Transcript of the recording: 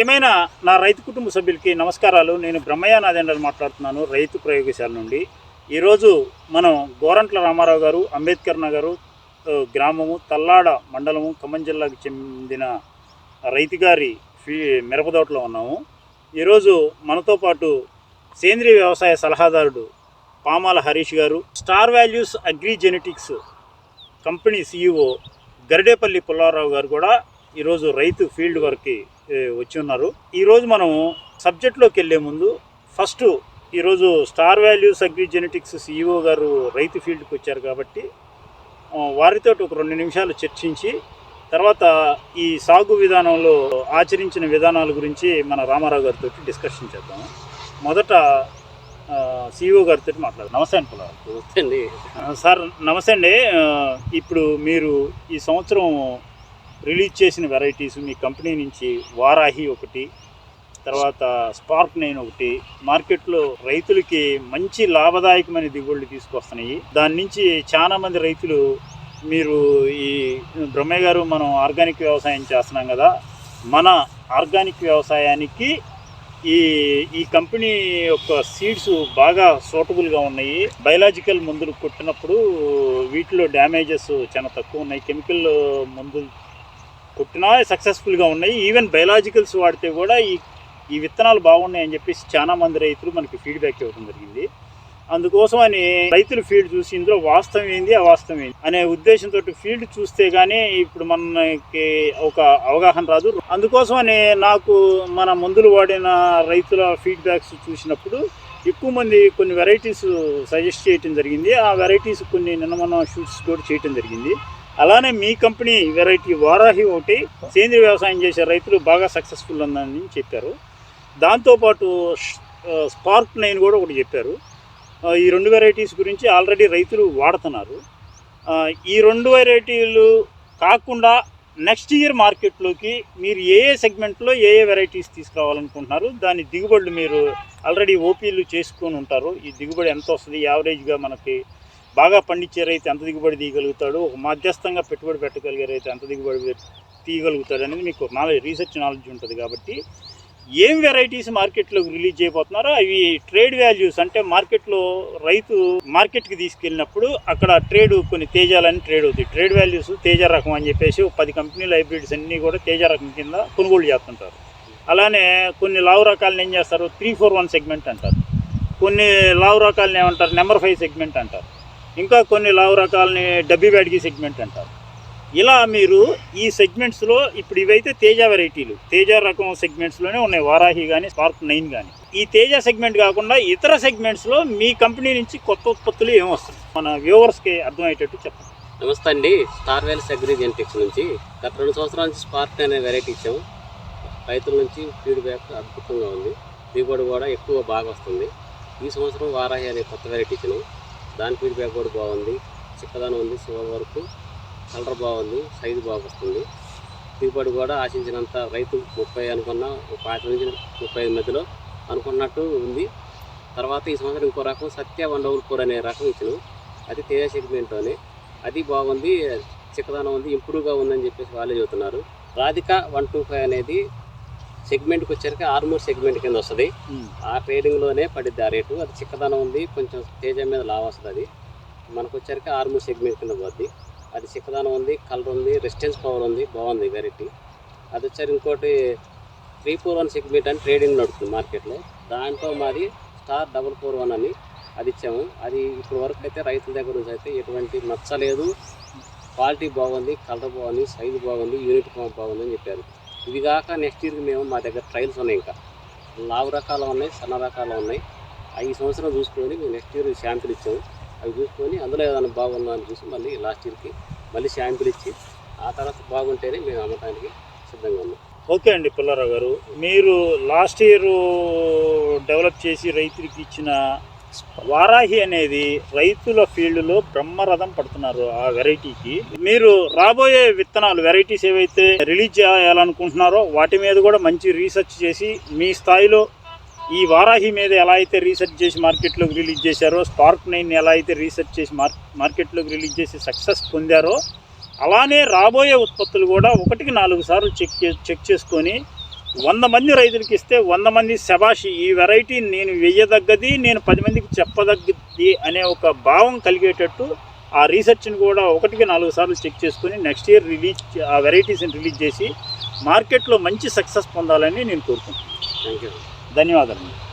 ప్రియమైన నా రైతు కుటుంబ సభ్యులకి నమస్కారాలు నేను బ్రహ్మయ్య నాదేంద్ర మాట్లాడుతున్నాను రైతు ప్రయోగశాల నుండి. ఈరోజు మనం గోరంట్ల రామారావు గారు అంబేద్కర్ నగరు గ్రామము తల్లాడ మండలము ఖమ్మం జిల్లాకు చెందిన రైతు గారి ఫీ మిరపదోటలో ఉన్నాము. ఈరోజు మనతో పాటు సేంద్రియ వ్యవసాయ సలహాదారుడు పామాల హరీష్ గారు star values agri genetics company CEO Garidepalli Pullarao గారు కూడా ఈరోజు రైతు ఫీల్డ్ వర్క్కి వచ్చి ఉన్నారు. ఈరోజు మనం సబ్జెక్ట్లోకి వెళ్ళే ముందు ఫస్ట్ ఈరోజు star values agri genetics CEO గారు రైతు ఫీల్డ్కి వచ్చారు కాబట్టి వారితో ఒక రెండు నిమిషాలు చర్చించి తర్వాత ఈ సాగు విధానంలో ఆచరించిన విధానాల గురించి మన రామారావు గారితో డిస్కషన్ చేద్దాం మొదట సీఈఓ గారితో మాట్లాడదాం. నమస్తే అండి నమస్తే అండి. సార్ నమస్తే అండి. ఇప్పుడు మీరు ఈ సంవత్సరం రిలీజ్ చేసిన వెరైటీస్ మీ కంపెనీ నుంచి వారాహి ఒకటి తర్వాత స్పార్క్ నైన్ ఒకటి మార్కెట్లో రైతులకి మంచి లాభదాయకమైన దిగుబడులు తీసుకొస్తున్నాయి. దాని నుంచి చాలామంది రైతులు మీరు ఈ బ్రహ్మయ్య గారు మనం ఆర్గానిక్ వ్యవసాయం చేస్తున్నాం కదా మన ఆర్గానిక్ వ్యవసాయానికి ఈ ఈ కంపెనీ యొక్క సీడ్స్ బాగా సూటబుల్గా ఉన్నాయి. బయలాజికల్ మందులు కొట్టినప్పుడు వీటిలో డ్యామేజెస్ చాలా తక్కువ ఉన్నాయి. కెమికల్ మందులు కొట్టినా సక్సెస్ఫుల్గా ఉన్నాయి. ఈవెన్ బయలాజికల్స్ వాడితే కూడా ఈ ఈ విత్తనాలు బాగున్నాయి అని చెప్పేసి చాలా మంది రైతులు మనకి ఫీడ్బ్యాక్ ఇవ్వడం జరిగింది. అందుకోసం అని రైతులు ఫీల్డ్ చూసి ఇందులో వాస్తవం ఏంది అవాస్తవం ఏంది అనే ఉద్దేశంతో ఫీల్డ్ చూస్తే కానీ ఇప్పుడు మనకి ఒక అవగాహన రాదు. అందుకోసమని నాకు మన మందులు వాడిన రైతుల ఫీడ్బ్యాక్స్ చూసినప్పుడు ఎక్కువ మంది కొన్ని వెరైటీస్ సజెస్ట్ చేయటం జరిగింది. ఆ వెరైటీస్ కొన్ని నిన్న మనం షూట్స్ కూడా చేయటం జరిగింది. అలానే మీ కంపెనీ వెరైటీ వారాహి ఒకటి సేంద్రియ వ్యవసాయం చేసే రైతులు బాగా సక్సెస్ఫుల్ ఉందని చెప్పారు. దాంతోపాటు స్పార్క్ నైన్ కూడా ఒకటి చెప్పారు. ఈ రెండు వెరైటీస్ గురించి ఆల్రెడీ రైతులు వాడుతున్నారు. ఈ రెండు వెరైటీలు కాకుండా నెక్స్ట్ ఇయర్ మార్కెట్లోకి మీరు ఏ ఏ సెగ్మెంట్లో ఏ ఏ వెరైటీస్ తీసుకురావాలనుకుంటున్నారు దాని దిగుబడులు మీరు ఆల్రెడీ ఓపీలు చేసుకొని ఉంటారు. ఈ దిగుబడి ఎంత వస్తుంది యావరేజ్గా మనకి బాగా పండించే రైతు ఎంత దిగుబడి తీయగలుగుతాడు? ఒక మధ్యస్థంగా పెట్టుబడి పెట్టగలిగే రైతు ఎంత దిగుబడి తీయగలుగుతాడు అనేది మీకు నాలెడ్జ్ రీసెర్చ్ నాలెడ్జ్ ఉంటుంది కాబట్టి ఏం వెరైటీస్ మార్కెట్లోకి రిలీజ్ చేయబోతున్నారో అవి ట్రేడ్ వాల్యూస్ అంటే మార్కెట్లో రైతు మార్కెట్కి తీసుకెళ్ళినప్పుడు అక్కడ ట్రేడ్ కొన్ని తేజాలని ట్రేడ్ అవుతాయి. ట్రేడ్ వాల్యూస్ తేజ రకం అని చెప్పేసి పది కంపెనీల హైబ్రిడ్స్ అన్నీ కూడా తేజ రకం కింద కొనుగోలు చేస్తుంటారు. అలానే కొన్ని లావు రకాలను ఏం చేస్తారు? త్రీ ఫోర్ వన్ సెగ్మెంట్ అంటారు. కొన్ని లావు రకాలను ఏమంటారు? నెంబర్ ఫైవ్ సెగ్మెంట్ అంటారు. ఇంకా కొన్ని లావు రకాలని డబ్బీ బ్యాడ్గి సెగ్మెంట్ అంటారు. ఇలా మీరు ఈ సెగ్మెంట్స్లో ఇప్పుడు ఇవైతే తేజ వెరైటీలు. తేజ రకం సెగ్మెంట్స్లోనే ఉన్నాయి. వారాహి కానీ స్పార్క్ నైన్ కానీ ఈ తేజ సెగ్మెంట్ కాకుండా ఇతర సెగ్మెంట్స్లో మీ కంపెనీ నుంచి కొత్త ఉత్పత్తులు ఏమొస్తాయి మన వ్యూవర్స్కి అర్థమయ్యేటట్టు చెప్పండి. నమస్తే అండి. స్టార్ వేల్స్ అగ్రి జెనెటిక్స్ నుంచి గత రెండు సంవత్సరాల నుంచి స్పార్క్ అనే వెరైటీ ఇచ్చాము రైతుల నుంచి ఫీడ్బ్యాక్ అద్భుతంగా ఉంది. దిగుబడి కూడా ఎక్కువ బాగా వస్తుంది. ఈ సంవత్సరం వారాహి అనే కొత్త వెరైటీ ఇచ్చినాము దాని ఫీడ్బ్యాక్ కూడా బాగుంది. చిక్కదనం ఉంది చివరి వరకు. కలర్ బాగుంది సైజు బాగా వస్తుంది. దిగుబడి కూడా ఆశించినంత రైతు ముప్పై అనుకున్న ఒక పాతి నుంచి ముప్పై ఐదు మధ్యలో అనుకున్నట్టు ఉంది. తర్వాత ఈ సంవత్సరం ఇంకో రకం సత్య వన్ డబుల్ ఫోర్ అనే రకం ఇచ్చిన అది తేజ సెగ్మెంట్లోనే. అది బాగుంది చిక్కదనం ఉంది ఇంప్రూవ్గా ఉందని చెప్పేసి వాళ్ళే చెబుతున్నారు. రాధిక వన్ టూ ఫైవ్ అనేది సెగ్మెంట్కి వచ్చరికి ఆర్మూర్ సెగ్మెంట్ కింద వస్తుంది ఆ ట్రేడింగ్లోనే పడిద్ది ఆ రేటు. అది చిక్కదనం ఉంది. కొంచెం తేజ మీద లావ్ వస్తుంది అది మనకు వచ్చరికి ఆర్మూర్ సెగ్మెంట్ కింద పోద్ది. అది చిక్కదనం ఉంది కలర్ ఉంది రెసిస్టెన్స్ పవర్ ఉంది బాగుంది వెరైటీ. అది వచ్చారు ఇంకోటి త్రీ ఫోర్ వన్ సెగ్మెంట్ అని ట్రేడింగ్ నడుస్తుంది మార్కెట్లో. దాంట్లో మాది స్టార్ డబల్ ఫోర్ వన్ అని అది ఇచ్చాము. అది ఇప్పుడు వరకు అయితే రైతుల దగ్గర నుంచి అయితే ఎటువంటి నచ్చలేదు. క్వాలిటీ బాగుంది కలర్ బాగుంది సైజు బాగుంది యూనిట్ బాగుంది అని చెప్పారు. ఇది కాక నెక్స్ట్ ఇయర్కి మేము మా దగ్గర ట్రయల్స్ ఉన్నాయి ఇంకా. లావు రకాలు ఉన్నాయి సన్న రకాలు ఉన్నాయి. అవి సంవత్సరం చూసుకొని మేము నెక్స్ట్ ఇయర్ శాంపిల్ ఇచ్చాము. అవి చూసుకొని అందులో ఏదైనా బాగుందా అని చూసి మళ్ళీ లాస్ట్ ఇయర్కి మళ్ళీ శాంపిల్ ఇచ్చి ఆ తర్వాత బాగుంటేనే మేము అమ్మటానికి సిద్ధంగా ఉన్నాం. ఓకే అండి పుల్లారావు గారు. మీరు లాస్ట్ ఇయర్ డెవలప్ చేసి రైతులకి ఇచ్చిన వారాహి అనేది రైతుల ఫీల్డ్లో బ్రహ్మరథం పడుతున్నారు ఆ వెరైటీకి. మీరు రాబోయే విత్తనాలు వెరైటీస్ ఏవైతే రిలీజ్ చేయాలనుకుంటున్నారో వాటి మీద కూడా మంచి రీసెర్చ్ చేసి మీ స్థాయిలో ఈ వారాహి మీద ఎలా అయితే రీసెర్చ్ చేసి మార్కెట్లోకి రిలీజ్ చేశారో స్పార్క్ నైన్ ఎలా అయితే రీసెర్చ్ చేసి మార్ మార్కెట్లోకి రిలీజ్ చేసి సక్సెస్ పొందారో అలానే రాబోయే ఉత్పత్తులు కూడా ఒకటికి నాలుగు సార్లు చెక్ చే చెక్ చేసుకొని వంద మంది రైతులకి ఇస్తే వంద మంది శబాషి ఈ వెరైటీ నేను వెయ్యదగ్గది నేను పది మందికి చెప్పదగ్గది అనే ఒక భావం కలిగేటట్టు ఆ రీసెర్చ్ని కూడా ఒకటికి నాలుగు సార్లు చెక్ చేసుకుని నెక్స్ట్ ఇయర్ రిలీజ్ ఆ వెరైటీస్ని రిలీజ్ చేసి మార్కెట్లో మంచి సక్సెస్ పొందాలని నేను కోరుకుంటున్నాను. థ్యాంక్ యూ ధన్యవాదాలు.